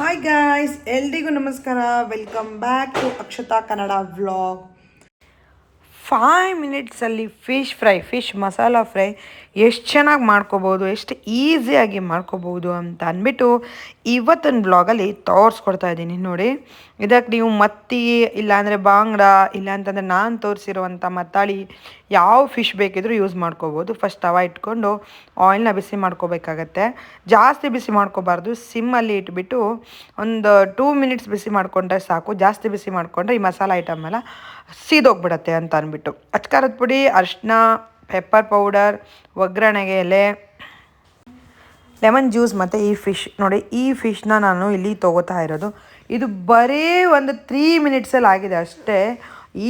Hi guys ಎಲ್ರಿಗೂ ನಮಸ್ಕಾರ. Welcome back to Akshata Kannada vlog five ಮಿನಿಟ್ಸಲ್ಲಿ fish fry fish masala fry ಎಷ್ಟು ಚೆನ್ನಾಗಿ ಮಾಡ್ಕೋಬೋದು, ಎಷ್ಟು ಈಸಿಯಾಗಿ ಮಾಡ್ಕೋಬೋದು ಅಂತ ಅಂದ್ಬಿಟ್ಟು ಇವತ್ತಿನ ಬ್ಲಾಗಲ್ಲಿ ತೋರಿಸ್ಕೊಡ್ತಾ ಇದ್ದೀನಿ ನೋಡಿ. ಇದಕ್ಕೆ ನೀವು ಮತ್ತಿ ಇಲ್ಲಾಂದರೆ ಬಾಂಗ್ಡ ಇಲ್ಲ ಅಂತಂದರೆ ನಾನು ತೋರಿಸಿರುವಂಥ ಮತ್ತಾಳಿ ಯಾವ ಫಿಶ್ ಬೇಕಿದ್ರೂ ಯೂಸ್ ಮಾಡ್ಕೋಬೋದು. ಫಸ್ಟ್ ತವ ಇಟ್ಕೊಂಡು ಆಯಿಲ್ನ ಬಿಸಿ ಮಾಡ್ಕೋಬೇಕಾಗತ್ತೆ. ಜಾಸ್ತಿ ಬಿಸಿ ಮಾಡ್ಕೋಬಾರ್ದು ಸಿಮ್ಮಲ್ಲಿ ಇಟ್ಬಿಟ್ಟು ಒಂದು ಟೂ ಮಿನಿಟ್ಸ್ ಬಿಸಿ ಮಾಡಿಕೊಂಡ್ರೆ ಸಾಕು. ಜಾಸ್ತಿ ಬಿಸಿ ಮಾಡಿಕೊಂಡ್ರೆ ಈ ಮಸಾಲ ಐಟಮ್ ಎಲ್ಲ ಸೀದೋಗ್ಬಿಡತ್ತೆ ಅಂತ ಅಂದ್ಬಿಟ್ಟು. ಅಚ್ಕಾರದ ಪುಡಿ, ಅರಿಶಿನ ಪೆಪ್ಪರ್ ಪೌಡರ್ ಒಗ್ಗರಣೆಗೆ ಎಲೆ ಲೆಮನ್ ಜ್ಯೂಸ್ ಮತ್ತು ಈ ಫಿಶ್ ನೋಡಿ, ಈ ಫಿಶ್ನ ನಾನು ಇಲ್ಲಿ ತೊಗೋತಾ ಇರೋದು. ಇದು ಬರೀ ಒಂದು ತ್ರೀ ಮಿನಿಟ್ಸಲ್ಲಿ ಆಗಿದೆ ಅಷ್ಟೇ.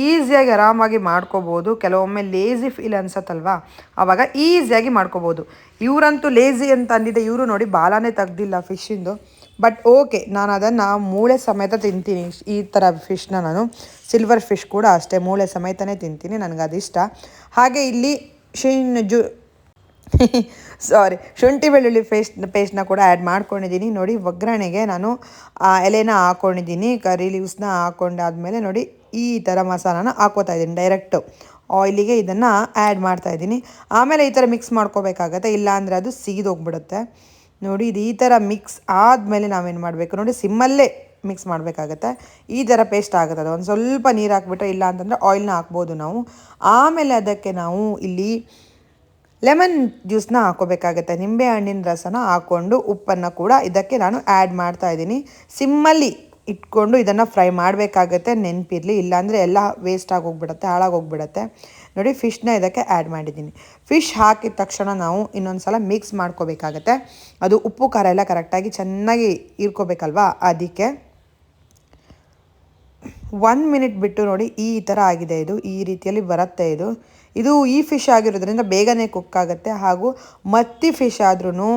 ಈಸಿಯಾಗಿ ಆರಾಮಾಗಿ ಮಾಡ್ಕೋಬೋದು. ಕೆಲವೊಮ್ಮೆ ಲೇಝಿ ಫೀಲ್ ಅನ್ಸತ್ತಲ್ವಾ? ಆವಾಗ ಈಸಿಯಾಗಿ ಮಾಡ್ಕೋಬೋದು. ಇವರಂತೂ ಲೇಝಿ ಅಂತ ಅಂದಿದ್ದೆ. ಇವರು ನೋಡಿ ಬಾಲಾನೇ ತೆಗ್ದಿಲ್ಲ ಫಿಶ್ಶಿಂದು ಬಟ್ ಓಕೆ ನಾನು ಅದನ್ನು ಮೂಳೆ ಸಮೇತ ತಿಂತೀನಿ. ಈ ಥರ ಫಿಶ್ನ ನಾನು ಸಿಲ್ವರ್ ಫಿಶ್ ಕೂಡ ಅಷ್ಟೇ ಮೂಳೆ ಸಮೇತನೇ ತಿಂತೀನಿ, ನನಗೆ ಅದಿಷ್ಟ. ಹಾಗೆ ಇಲ್ಲಿ ಶಿನ್ ಜು ಸಾರಿ ಶುಂಠಿ ಬೆಳ್ಳುಳ್ಳಿ ಪೇಸ್ಟ್ ಪೇಸ್ಟ್ನ ಕೂಡ ಆ್ಯಡ್ ಮಾಡ್ಕೊಂಡಿದ್ದೀನಿ ನೋಡಿ, ಒಗ್ಗರಣೆಗೆ ನಾನು ಎಲೆನ ಹಾಕ್ಕೊಂಡಿದ್ದೀನಿ ಕರಿ ಲೀವ್ಸ್ನ ಹಾಕ್ಕೊಂಡಾದ್ಮೇಲೆ ನೋಡಿ, ಈ ಥರ ಮಸಾಲಾನ ಹಾಕೋತಾ ಇದ್ದೀನಿ ಡೈರೆಕ್ಟು ಆಯಿಲಿಗೆ ಇದನ್ನು ಆ್ಯಡ್ ಮಾಡ್ತಾ ಇದ್ದೀನಿ. ಆಮೇಲೆ ಈ ಥರ ಮಿಕ್ಸ್ ಮಾಡ್ಕೋಬೇಕಾಗತ್ತೆ, ಇಲ್ಲಾಂದರೆ ಅದು ಸೀದೋಗ್ಬಿಡುತ್ತೆ ನೋಡಿ, ಇದು ಈ ಥರ ಮಿಕ್ಸ್ ಆದಮೇಲೆ ನಾವೇನು ಮಾಡಬೇಕು? ನೋಡಿ, ಸಿಮ್ಮಲ್ಲೇ ಮಿಕ್ಸ್ ಮಾಡಬೇಕಾಗತ್ತೆ. ಈ ಥರ ಪೇಸ್ಟ್ ಆಗುತ್ತೆ ಅದು. ಒಂದು ಸ್ವಲ್ಪ ನೀರು ಹಾಕ್ಬಿಟ್ರೆ ಇಲ್ಲ ಅಂತಂದರೆ ಆಯಿಲ್ನ ಹಾಕ್ಬೋದು ನಾವು. ಆಮೇಲೆ ಅದಕ್ಕೆ ನಾವು ಇಲ್ಲಿ ಲೆಮನ್ ಜ್ಯೂಸ್ನ ಹಾಕೋಬೇಕಾಗತ್ತೆ ನಿಂಬೆ ಹಣ್ಣಿನ ರಸನ ಹಾಕ್ಕೊಂಡು ಉಪ್ಪನ್ನು ಕೂಡ ಇದಕ್ಕೆ ನಾನು ಆ್ಯಡ್ ಮಾಡ್ತಾ ಇದ್ದೀನಿ. ಸಿಮ್ಮಲ್ಲಿ ಇಟ್ಕೊಂಡು ಇದನ್ನು ಫ್ರೈ ಮಾಡಬೇಕಾಗತ್ತೆ, ನೆನಪಿರಲಿ. ಇಲ್ಲಾಂದರೆ ಎಲ್ಲ ವೇಸ್ಟ್ ಆಗೋಗ್ಬಿಡತ್ತೆ, ಹಾಳಾಗೋಗ್ಬಿಡತ್ತೆ. ನೋಡಿ ಫಿಶ್ನ ಇದಕ್ಕೆ ಆ್ಯಡ್ ಮಾಡಿದ್ದೀನಿ. ಫಿಶ್ ಹಾಕಿದ ತಕ್ಷಣ ನಾವು ಇನ್ನೊಂದು ಸಲ ಮಿಕ್ಸ್ ಮಾಡ್ಕೋಬೇಕಾಗತ್ತೆ. ಅದು ಉಪ್ಪು, ಖಾರ ಎಲ್ಲ ಕರೆಕ್ಟಾಗಿ ಚೆನ್ನಾಗಿ ಇರ್ಕೋಬೇಕಲ್ವಾ ಅದಕ್ಕೆ ಒನ್ ಮಿನಿಟ್ ಬಿಟ್ಟು ನೋಡಿ, ಈ ಥರ ಆಗಿದೆ ಇದು. ಈ ರೀತಿಯಲ್ಲಿ ಬರುತ್ತೆ ಇದು. ಇದು ಈ ಫಿಶ್ ಆಗಿರೋದ್ರಿಂದ ಬೇಗನೆ ಕುಕ್ ಆಗುತ್ತೆ. ಹಾಗೂ ಮತ್ತಿ ಫಿಶ್ ಆದ್ರೂ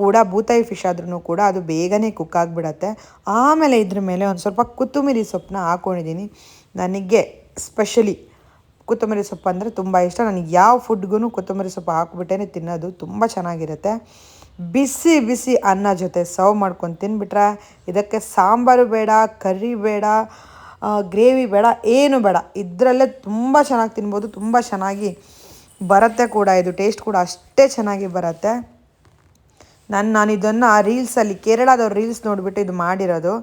ಕೂಡ ಬೂತಾಯಿ ಫಿಶ್ ಆದ್ರೂ ಕೂಡ ಅದು ಬೇಗನೆ ಕುಕ್ ಆಗಿಬಿಡತ್ತೆ. ಆಮೇಲೆ ಇದ್ರ ಮೇಲೆ ಒಂದು ಸ್ವಲ್ಪ ಕೊತ್ತಂಬರಿ ಸೊಪ್ಪನ್ನ ಹಾಕ್ಕೊಂಡಿದ್ದೀನಿ ನನಗೆ ಸ್ಪೆಷಲಿ ಕೊತ್ತಂಬರಿ ಸೊಪ್ಪು ಅಂದರೆ ತುಂಬ ಇಷ್ಟ. ನನಗೆ ಯಾವ ಫುಡ್ಗೂ ಕೊತ್ತಂಬರಿ ಸೊಪ್ಪು ಹಾಕ್ಬಿಟ್ಟೇ ತಿನ್ನೋದು ತುಂಬ ಚೆನ್ನಾಗಿರುತ್ತೆ. ಬಿಸಿ ಬಿಸಿ ಅನ್ನ ಜೊತೆ ಸರ್ವ್ ಮಾಡ್ಕೊಂಡು ತಿನ್ಬಿಟ್ರೆ ಇದಕ್ಕೆ ಸಾಂಬಾರು ಬೇಡ ಕರ್ರಿ ಬೇಡ ಗ್ರೇವಿ ಬೇಡ, ಏನು ಬೇಡ. ಇದರಲ್ಲೇ ತುಂಬ ಚೆನ್ನಾಗಿ ತಿನ್ಬೋದು, ತುಂಬ ಚೆನ್ನಾಗಿ ಬರುತ್ತೆ ಕೂಡ. ಇದು ಟೇಸ್ಟ್ ಕೂಡ ಅಷ್ಟೇ ಚೆನ್ನಾಗಿ ಬರುತ್ತೆ. ನಾನು ನಾನು ಇದನ್ನು ರೀಲ್ಸಲ್ಲಿ ಕೇರಳದವ್ರ ರೀಲ್ಸ್ ನೋಡಿಬಿಟ್ಟು ಇದು ಮಾಡಿರೋದು.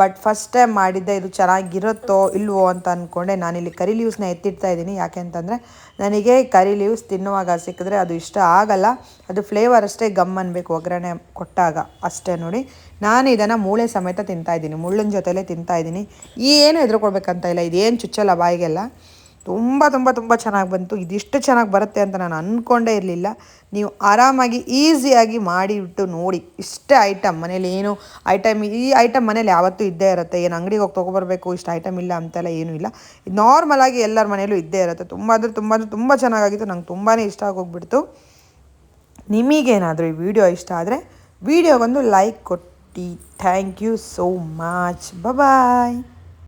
ಬಟ್ ಫಸ್ಟ್ ಟೈಮ್ ಮಾಡಿದ್ದೆ, ಇದು ಚೆನ್ನಾಗಿರುತ್ತೋ ಇಲ್ವೋ ಅಂತ ಅಂದ್ಕೊಂಡೆ ನಾನಿಲ್ಲಿ ಕರಿ ಲೀವ್ಸ್ನ ಎತ್ತಿಡ್ತಾ ಇದ್ದೀನಿ. ಯಾಕೆ ಅಂತಂದರೆ, ನನಗೆ ಕರಿ ಲೀವ್ಸ್ ತಿನ್ನುವಾಗ ಸಿಕ್ಕಿದ್ರೆ ಅದು ಇಷ್ಟ ಆಗಲ್ಲ. ಅದು ಫ್ಲೇವರ್ ಅಷ್ಟೇ ಗಮ್ ಅನ್ಬೇಕು, ಒಗ್ಗರಣೆ ಕೊಟ್ಟಾಗ. ಅಷ್ಟೇ ನೋಡಿ. ನಾನು ಇದನ್ನು ಮೂಳೆ ಸಮೇತ ತಿಂತಾಯಿದ್ದೀನಿ ಮುಳ್ಳಿನ ಜೊತೆಲೇ ತಿಂತಾಯಿದ್ದೀನಿ ಏನು ಎದುರುಕೊಳ್ಬೇಕಂತ ಇಲ್ಲ. ಇದೇನು ಚುಚ್ಚಲ್ಲ ಬಾಯಿಗೆಲ್ಲ. ತುಂಬ ತುಂಬ ತುಂಬ ಚೆನ್ನಾಗಿ ಬಂತು. ಇದಿಷ್ಟು ಚೆನ್ನಾಗಿ ಬರುತ್ತೆ ಅಂತ ನಾನು ಅಂದ್ಕೊಂಡೇ ಇರಲಿಲ್ಲ. ನೀವು ಆರಾಮಾಗಿ, ಈಸಿಯಾಗಿ ಮಾಡಿಬಿಟ್ಟು ನೋಡಿ. ಇಷ್ಟೇ ಐಟಮ್ ಮನೇಲಿ ಏನು ಐಟಮ್ ಈ ಐಟಮ್ ಮನೇಲಿ ಯಾವತ್ತೂ ಇದ್ದೇ ಇರುತ್ತೆ. ಏನು ಅಂಗಡಿಗೆ ಹೋಗಿ ತೊಗೊಬರ್ಬೇಕು, ಇಷ್ಟು ಐಟಮ್ ಇಲ್ಲ ಅಂತೆಲ್ಲ ಏನೂ ಇಲ್ಲ. ಇದು ನಾರ್ಮಲಾಗಿ ಎಲ್ಲರ ಮನೇಲೂ ಇದ್ದೇ ಇರುತ್ತೆ. ತುಂಬ ಅಂದರೆ ತುಂಬ ಅಂದರೆ ತುಂಬ ಚೆನ್ನಾಗಾಗಿತ್ತು. ನಂಗೆ ತುಂಬಾ ಇಷ್ಟ ಆಗೋಗ್ಬಿಡ್ತು. ನಿಮಗೇನಾದರೂ ಈ ವಿಡಿಯೋ ಇಷ್ಟ ಆದರೆ ವಿಡಿಯೋಗೊಂದು ಲೈಕ್ ಕೊಟ್ಟು. Thank you so much. Bye